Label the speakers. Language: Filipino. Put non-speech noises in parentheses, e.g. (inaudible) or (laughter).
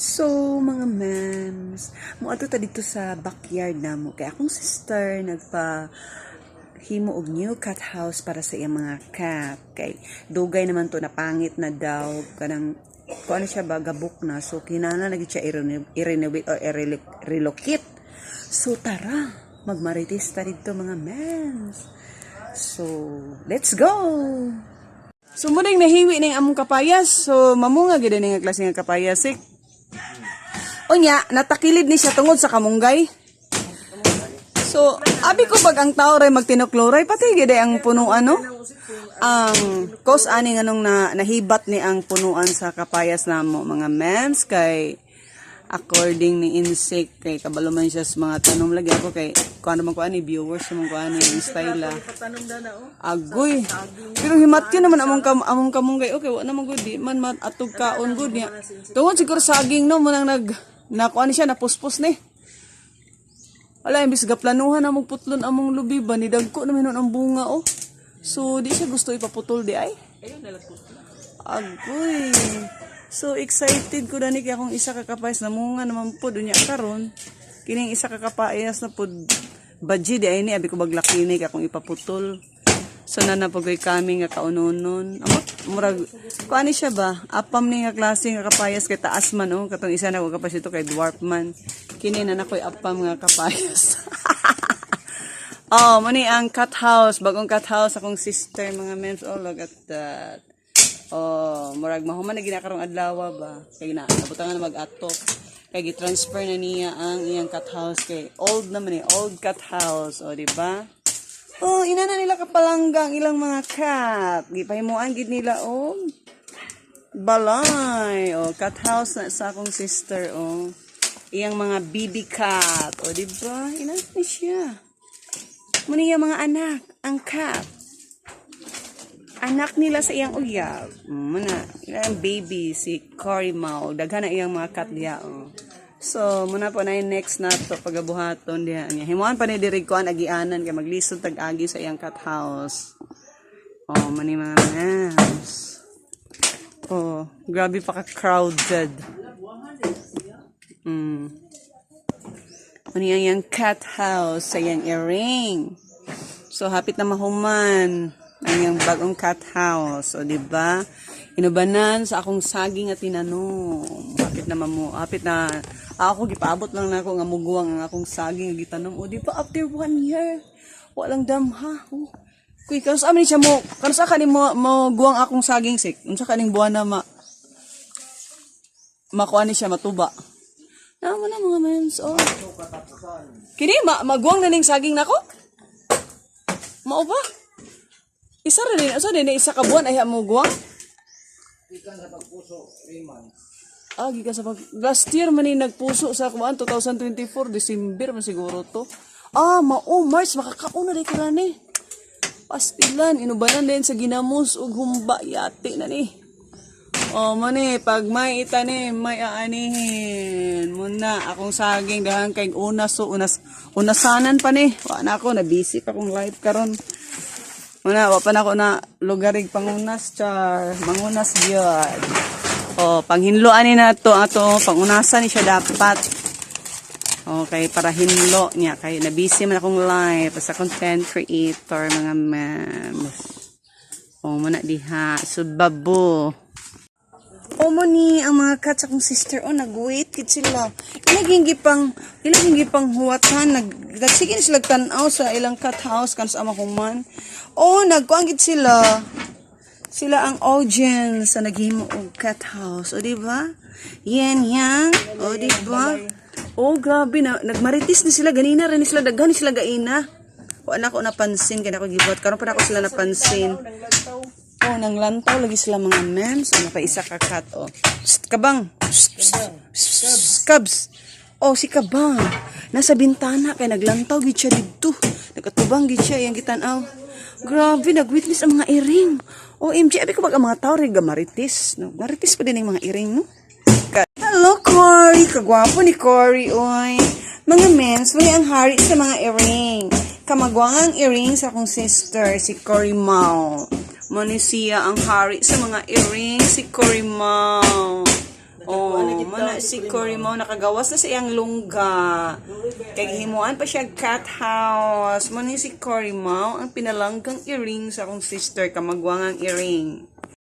Speaker 1: So, mga ma'ams, mo ato ta dito sa backyard na mo. Kaya akong sister nagpa himo og new cat house para sa iyang mga cat. Kay dugay naman to na pangit na daw kanang kung ano siya ba gabok na so kinahanglan lagi siya i-reno- i-renovate or i-relo- relocate. So tara, magmarites ta dito mga ma'ams. So, let's go! So, muling nahiwi ning among kapayas. So, mamunga gid ning klase nga kapayas. Eh. Unya, natakilid ni siya tungod sa kamunggay. So, abi ko pag ang tao ray magtinokloray, pati gid ang puno ano? Ang cause ani nganong na nahibat ni ang punuan sa kapayas namo mga mems kay according ni insect kay kabalo man siya sa mga tanom lagi ako kay kung ano man ko ani viewers man ko ani style ah. Agoy. Pero himat yun naman among kam among kamunggay. Okay, wa naman good di man mat atog kaon good niya. Tungod siguro saging no mo nang nag nakuha ni siya napuspos ni. Wala, imbis gaplanuhan among putlon among lubi ba ni dagko naman nun ang bunga oh. So di siya gusto ipaputol di ay. Agoy. So excited ko na ni kaya kung isa kakapayas na munga naman po dunya karon. Kining isa kakapayas na po baji di ay ni abi ko baglaki ni kaya kung ipaputol. So na napagoy kami nga kaunonon. Amo murag kuani siya ba? Apam ni nga klase nga kapayas kay taas man oh. Katong isa na ko kapas ito kay dwarf man. Kini na nakoy apam nga kapayas. (laughs) oh, mani ang cat house, bagong cat house akong sister mga mems. Oh, look at that. Oh, murag mahuman na ginakarong adlaw ba. Kay na nabutangan na mag-atop. Kay gi-transfer na niya ang iyang cat house kay old naman eh, old cat house, oh, di ba? Oh, ina na nila kapalanggang ilang mga cat. Gipahimuan gid nila oh. Balay. Oh, cat house na sa akong sister oh. Iyang mga baby cat. Oh, di ba? Ina ni siya. Muna mga anak, ang cat. Anak nila sa iyang uyab. Muna, ilang baby, si Cory Mao. Daghan na iyang mga cat diya oh. So, muna po na yung next na to pagabuhaton diha niya. Himuan pa ni dirig ko agianan kay maglisod tag agi sa iyang cat house. Oh, mani mga mams. Oh, grabe pa ka crowded. Mm. Mani ang cat house sa iyang earring. So, hapit na mahuman ang bagong cat house. O, di ba? Inubanan sa akong saging at tinanom. Hapit na mamu, hapit na, ako gipaabot lang na ako nga muguwang ang akong saging gitanom. O, di ba? After one year, walang damha. O, Kuy, kanus amin siya mo, kanus ka ni mo, mo guwang akong saging sik. Unsa ka ning buwan na ma, makuha ni siya matuba. Naman na mga mens, oh. Kini, ma maguwang na ning saging nako? Mao ba? Isa rin, asa din, isa ka buwan ay mo guwang? Ah, gikan sa pag... Last year man ni nagpuso sa kuan 2024, December man siguro to. Ah, mao, March, makakauna rin ka ni. Pastilan, inubanan din sa ginamos ug humba yate na ni. O mani, pag may itanim, may aanihin. Muna, akong saging dahan kay unas so unas unasanan pa ni. Wa na ako na busy pa kong live karon. Muna, wa pa na ako na lugarig pangunas char. Mangunas gyud. O, panghinloan ni na to ato, pangunasan ni siya dapat. Okay, para hinlo niya. Kay na busy man akong live as a content creator, mga ma'am. O, muna diha. Subabo. O mo ni ang mga cats akong sister o nag-wait kit sila. Ilaging gipang ilaging gipang huwatan nag nagsige na sila tan-aw sa ilang cat house kan sa amahuman. O nagkuang gid sila. Sila ang audience sa naghimo og cat house. O di ba? Yan yan. O di ba? O grabe na nagmaritis ni sila ganina ni sila daghan ni sila gaina. Wa na ko napansin kaya ako gibot karon pa ako sila napansin. Oh, nang lantaw lagi sila mga mems. Ano pa isa ka cat, oh. Psst, kabang. Psst, psst. Oh, si kabang. Nasa bintana kay naglantaw gid siya didto. Nagkatubang gid siya yang gitanaw. Grabe, nag-witness ang mga iring. Oh, MJ, abi ko bag ang mga tao rin gamaritis. No? Maritis pa din ang mga iring, no? Hello, Cory. Kagwapo ni Cory, oy. Mga mens, wala ang hari sa mga earring. Kamagwang ang earring sa akong sister, si Cory Mao. Monisia ang hari sa mga earring, si Cory Mao. Oh, mana si Cory mo nakagawas na sa iyang lungga. Kay himuan pa siya cat house. Mo ni si Cory mo ang pinalanggang earring sa akong sister kamagwangang earring.